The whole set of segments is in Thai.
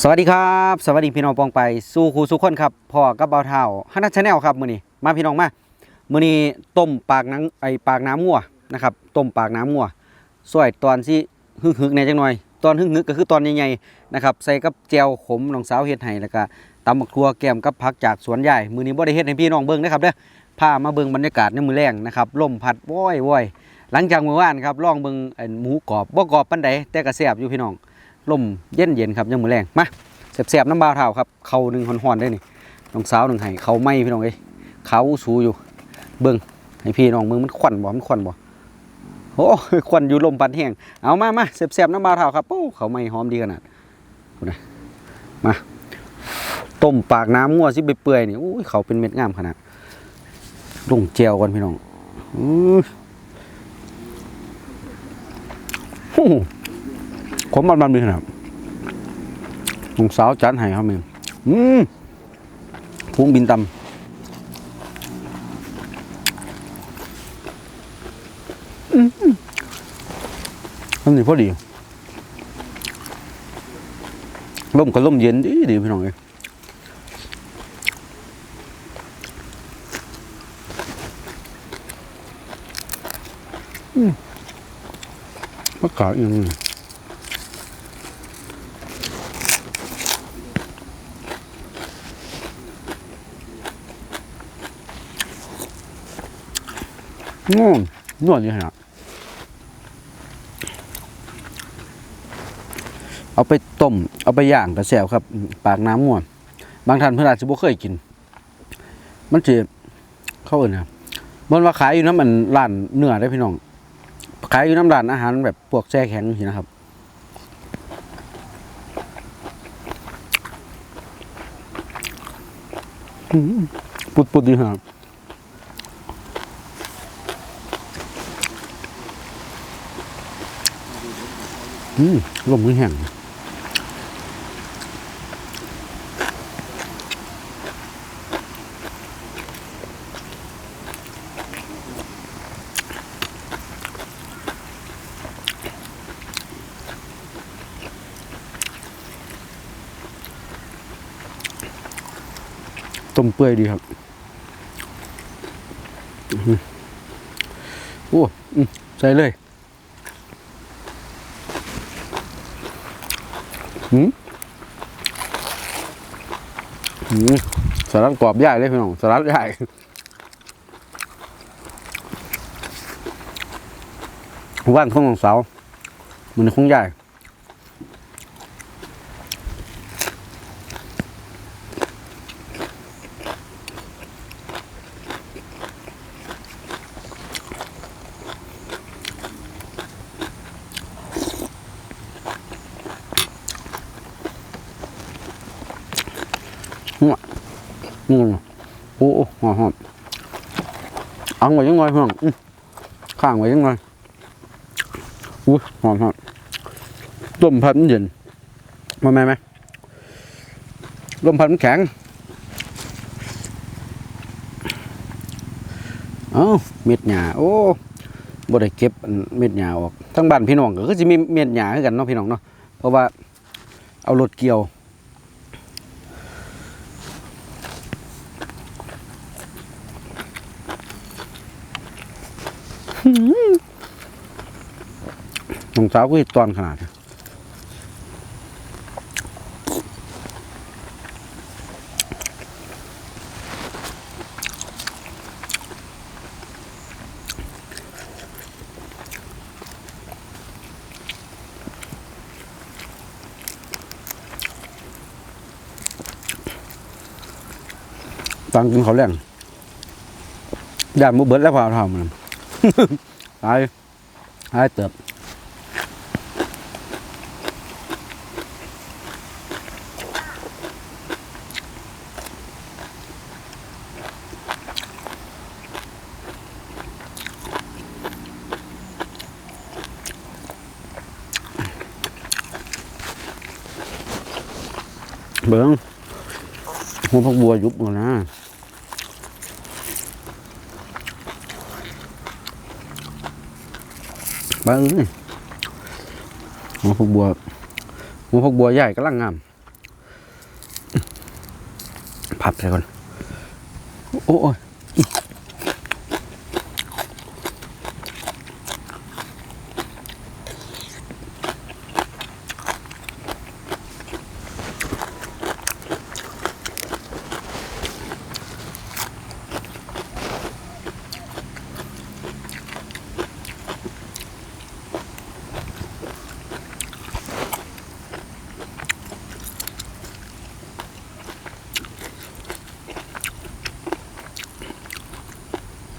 สวัสดีครับ สวัสดีพี่น้องปองไปสู่ครูสุขคนครับพ่อกับเบาเท้าฮันนัชแนลครับมื้อนี้มาพี่น้องมามื้อนี้ต้มปากน้ำไอปากน้ำงัวนะครับต้มปากน้ำงัวสวยตอนสิฮึกๆแหน่จังหน่อย ตอนฮึกๆก็คือตอนใหญ่ๆนะครับใส่กับแจวขมน้องสาวเฮ็ดให้แล้วก็ตำบักทัวแกมกับผักจากสวนใหญ่มื้อนี้บ่ได้เฮ็ดให้พี่น้องเบิ่งนะครับเด้อพามาเบิ่งบรรยากาศในมื้อแรงนะครับลมพัดว้อยๆหลังจากมื้อวานครับลองเบิ่งหมูกรอบบ่กรอบปานใดแต่ก็แซ่บอยู่พี่น้อง ลมเย็นๆครับยามมื้อแรงมาแสบๆน้ำบาวเท้าครับเขาหนึ่งหอนๆได้นี่น้องสาวหนึ่งให้เขาไม่พี่น้องเอ้ยเขาสูอยู่ เบิ่งให้พี่น้องมึงมันควันบ่มันควันบ่โอ้ยควันอยู่ลมปัดแห้งเอามามาแสบๆน้ำบาวเท้าครับโอ้เขาไม่หอมดีขนาดนะมาต้มปากน้ำงัวสิเปื่อยๆนี่อุ้ยเขาเป็นเม็ดงามขนาดลงแจวก่อนพี่น้องอื้อฮู้ ขมมันๆมีขนาดน้องสาวจัดให้ครับมึงอืมพุงบินตำอืมอันนี้พอดีลมก็ลมเย็นดีดีพี่น้องเอ้ยอืมมะกอกอีก อย่างหนึ่งงงนวดอยู่ขนาดเอาไปต้ม เอาไปย่างกระแซวครับ ปากน้ำง่วน บางท่านเพื่อนอาจจะบ่เคยกิน มันจะเข้าเอื่นนะมันว่าขายอยู่น้ำมันร้านเนื้อได้พี่น้อง ขายอยู่น้ำร้านอาหารแบบพวกแช่แข็งสินะครับอืมปุดดีครับ อืมลมมือแห้งต้มเปื่อยดีครับอือโอ้ใส่เลย หืมอืมสลัดกรอบใหญ่เลยพี่น้องสลัดใหญ่ว่านของน้องสาวมันคงใหญ่ อืมโอ้โอ้หอมหอมอังไว้ยังไงพี่น้องข้างไว้ยังไงอุ้ยหอมหอมต้มผัดมันเย็นมาไหมไหมลมผัดมันแข็งเอ้าเม็ดหญ้าโอ้บ่ได้เก็บเม็ดหญ้าออกทั้งบ้านพี่น้องก็คือสิมีเม็ดหญ้าคือกันเนาะพี่น้องเนาะเพราะว่าเอารถเกี่ยว งเท้าก็ตอนขนาดตังกินเขาแรงยานมุเบิดแล้วพาทำมันตายตายเติบ เบิ้งหัวพักบัวยุบเลยนะบ้าเอ้ยหัวพักบัวหัวพักบัวใหญ่กำลังงามผับเลยก่อนโอ้ย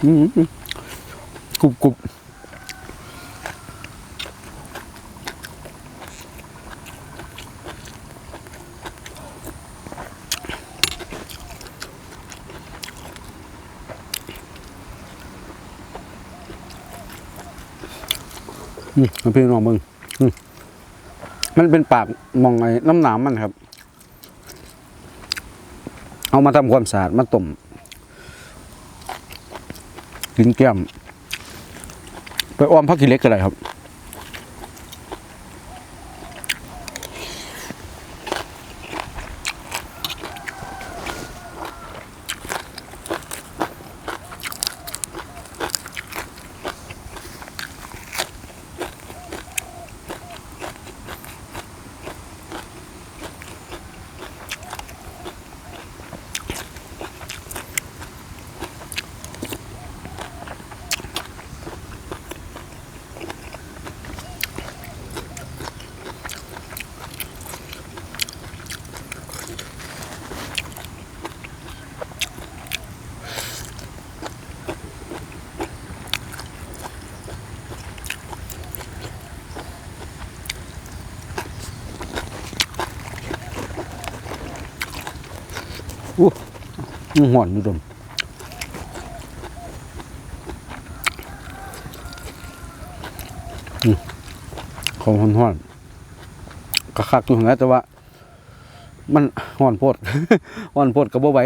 กรุบกรุบอืมพี่น้องมึงอืมมันเป็นปากมองไอ้น้ำหนามมันครับ เอามาทำความสะอาดมาต้ม กินแก้ม ไปอ้อมพักกินเล็กก็ได้ครับ อู้ มันหอนอยู่ดมอืมของหอนหอนกระคักอยู่นะแต่ว่า มันหอนโพดหอนโพดกับบ่ไหว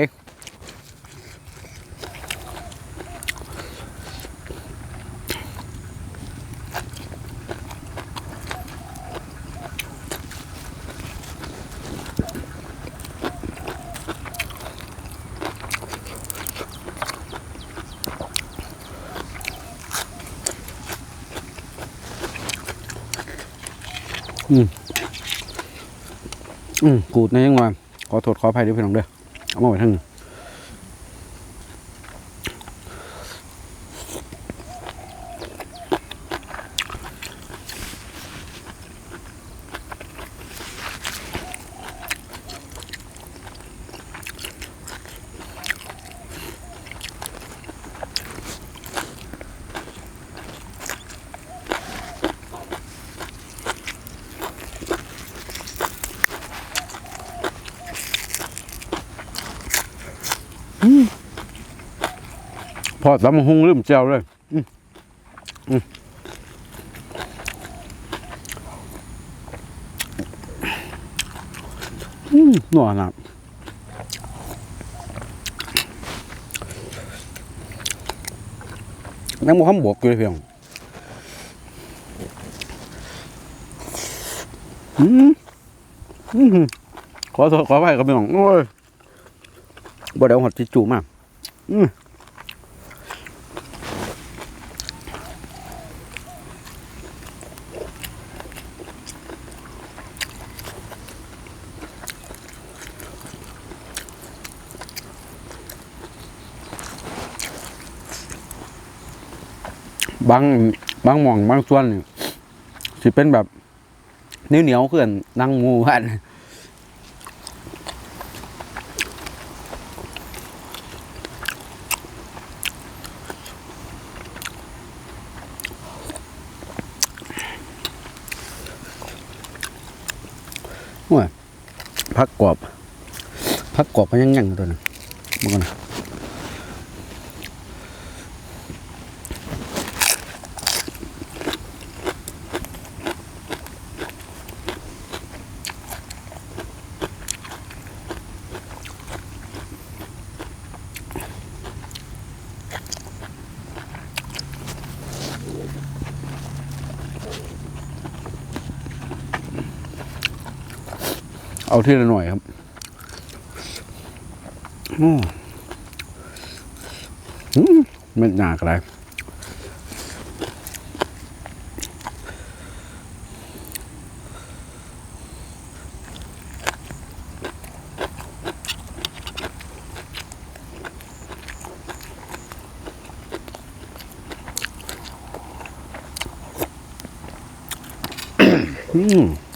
กูดในยังไงขอโทษขออภัยด้วยพี่น้องเด้อเอามาไว้ทั้ง พอตำหุงลืมเจียวเลยอืมอืมอืมนัวนะน้ำมันข้ามบวกเลยเพียงอืมอืมขอโทษขอไปกับพี่น้องโอ้ย บ่ได้เอาหอดจิจูมากอืมบางบางหม่องบางส่วนนี่สิเป็นแบบเหนียวเหนียวๆเขื่อนนั่งมูพัน ว่าพักกรอบ พักกรอบมันยังยังตัวนึงมึงก่อน เอาทีละหน่อยครับอืมไม่หนักอะไรอืม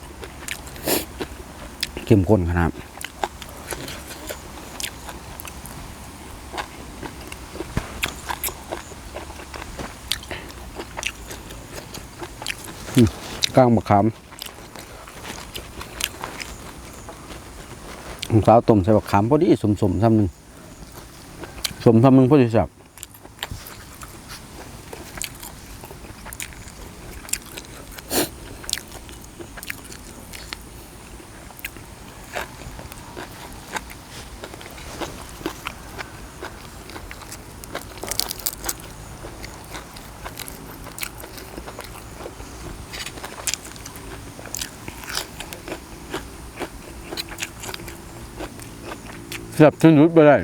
เข้มข้นขนาดก้างมะขามสาวต้มใส่มะขามพอดีสมสมๆซ้ำหนึ่งสมซ้ำหนึ่งพอดีสับ สียบจนหยุดไปได้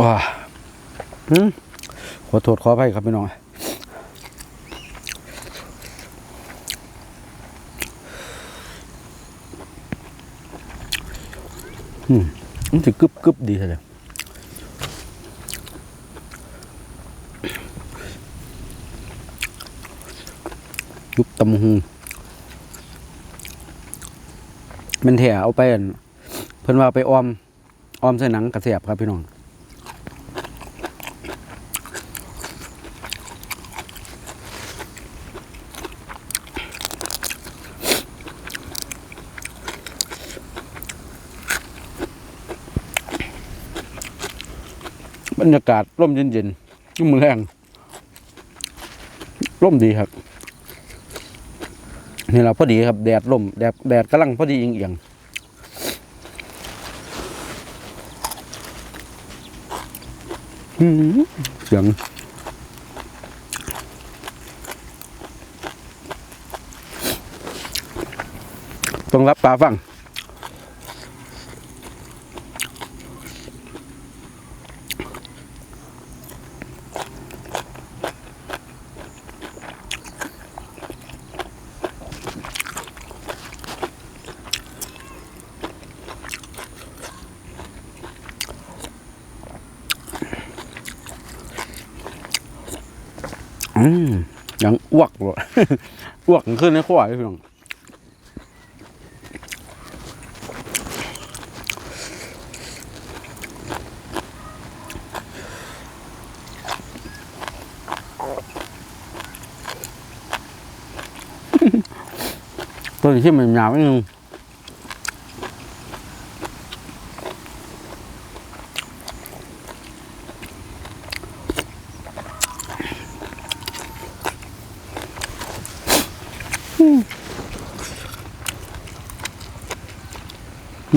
ว้าอืมขอโทษขออภัยครับพี่น้องอืมมันจะกึบกึบดีเลย ตำหูมันแถเอาไปเพิ่นว่าไปออมออมใส่หนังกระเสียบครับพี่น้องบรรยากาศร่มเย็นๆยุ่มอแรงร่มดีครับ นี่เราพอดีครับ แดดลมแดดแดดกำลังพอดีเอียงๆอื้อหือเสียงต้องรับปลาฟัง อืมยังอ้วกบ่อ้วกขึ้นในขวายพี่น้องตัวนี้ที่มันยาวนิดนึง อื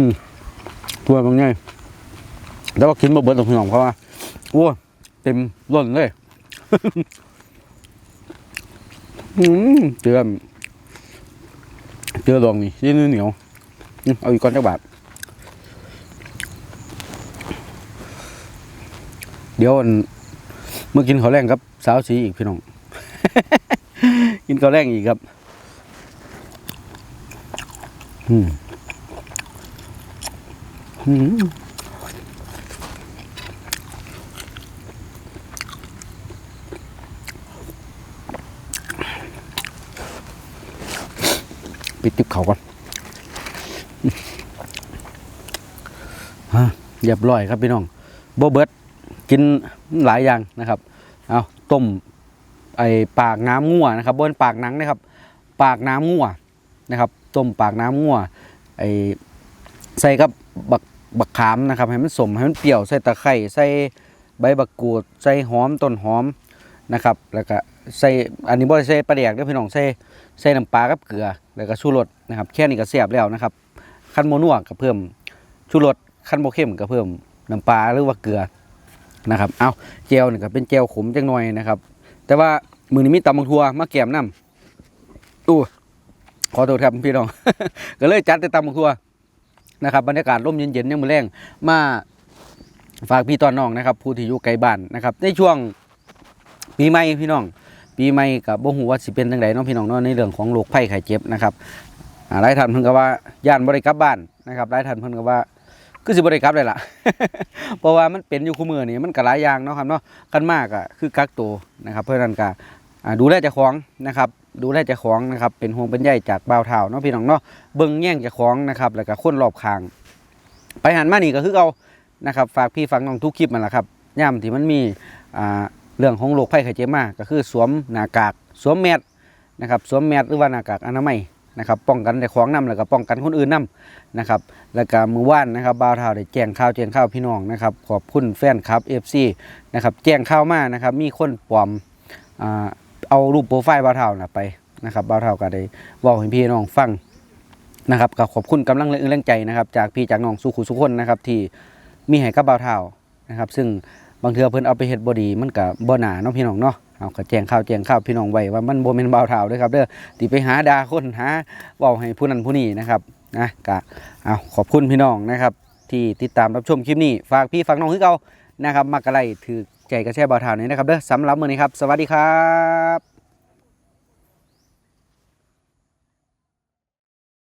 มตัวบางไงแล้วว่ากินมาเบิดตรงพี่น้องเพราว่าอ้เต็มล้นเลย อืมเจือมเจือดองนี่ยี่นเหนียวอืมเอาอีกก้อนจักบาทเดี๋ยวเมื่อกินข้าวแรงครับ สาวสีอีกพี่น้อง กินข้าวแรงอีกครับ อืมอืมปิดติบเขาก่อนฮะเรียบร้อยครับพี่น้องโบเบิร์ตกินหลายอย่างนะครับ เอาต้มไอปากน้ำงัวนะครับบนปากหนังนะครับ ปากน้ำงัวนะครับ ต้มปากน้ำงัวไอใส่กับบักบักขามนะครับให้มันสมให้มันเปรี้ยวใส่ตะไคร้ใส่ใบบักกูดใส่หอมต้นหอมนะครับ แล้วก็ใส่อันนี้บ่ได้ใส่ปลาแดกเด้อพี่น้องใส่ใส่น้ำปลากับเกลือแล้วก็ชูรสนะครับแค่นี้ก็แซ่บแล้วนะครับขั้นโมนัวก็เพิ่มชูรสขั้นโมเข้มก็เพิ่มน้ำปลาหรือว่าเกลือนะครับเอาเจลนี่ก็เป็นเจลขมจังหน่อยนะครับ แต่ว่ามือนี้มีตำบักทัวมาแกมน้ำอู้ ขอโทษครับพี่น้อง ก็เลยจัดแต่ตำบักทัวนะครับบรรยากาศร่มเย็นๆยังมือแรงมาฝากพี่ตอนน้องนะครับ ผู้ที่อยู่ไกลบ้านนะครับ ในช่วงปีใหม่พี่น้อง ปีใหม่กับบ่ฮู้ว่าสิเป็นจังไดเนาะพี่น้องเนาะในเรื่องของโรคภัยไข้เจ็บนะครับหลายท่านเพิ่นก็ว่าย่านบ่ได้กลับบ้านนะครับหลายท่านเพิ่นก็ว่าคือสิบ่ได้กลับเลยล่ะ เพราะว่ามันเป็นอยู่คู่มือนี่มันก็หลายอย่างเนาะครับเนาะกันมากอะคือกักตัวนะครับ เพราะฉะนั้นก็อ่าดูแลเจ้าของนะครับ ดูแลเจ้าของนะครับเป็นห่วงเป็นใยจากบ่าวเฒ่าเนาะพี่น้องเนาะเบิ่งแย่งเจ้าของนะครับแล้วก็คนรอบข้าง ไปหันมานี่ก็คือเอานะครับฝากพี่ฝากน้องทุกคลิปมันแหละครับย่ามที่มันมีอ่าเรื่องของโรคภัยไข้เจ็บมาก็คือสวมหน้ากากสวมแมสนะครับสวมแมสหรือว่าหน้ากากอนามัยนะครับป้องกันแต่ของนํแล้วก็ป้องกันคนอื่นนํนะครับแล้วก็มือว่านนะครับบ่าวเท่าได้แจ้งข่าวแจ้งข่าวพี่น้องนะครับขอบคุณแฟนคลับ FC นะครับแจ้งข่าวมานะครับมีคนปลอมอ่า เอารูปโปรไฟล์บ่าวเท่านะไปนะครับบ่าวเท่าก็ได้เว้าให้พี่น้องฟังนะครับก็ขอบคุณกำลังแรงแรงใจนะครับ จากพี่จากน้องสุขุสุขคนนะครับ ที่มีให้กับบ่าวเท่านะครับ ซึ่งบางเทื่อเพิ่นเอาไปเฮ็ดบ่ดีมันก็บ่หนาเนาะพี่น้องเนาะเอาก็แจ้งข่าวแจ้งข่าวพี่น้องไว้ว่ามันบ่แม่นบ่าวเท่าด้อครับเด้อที่ไปหาด่าคนหาเว้าให้ผู้นั้นผู้นี้นะครับนะก็เอาขอบคุณพี่น้องนะครับ ที่ติดตามรับชมคลิปนี้ฝากพี่ฝากน้องคือเก่านะครับมากระไรถือ ใจกระแช่บาวทาวนี้นะครับเด้อสำหรับมื้อนี้ครับ สวัสดีครับ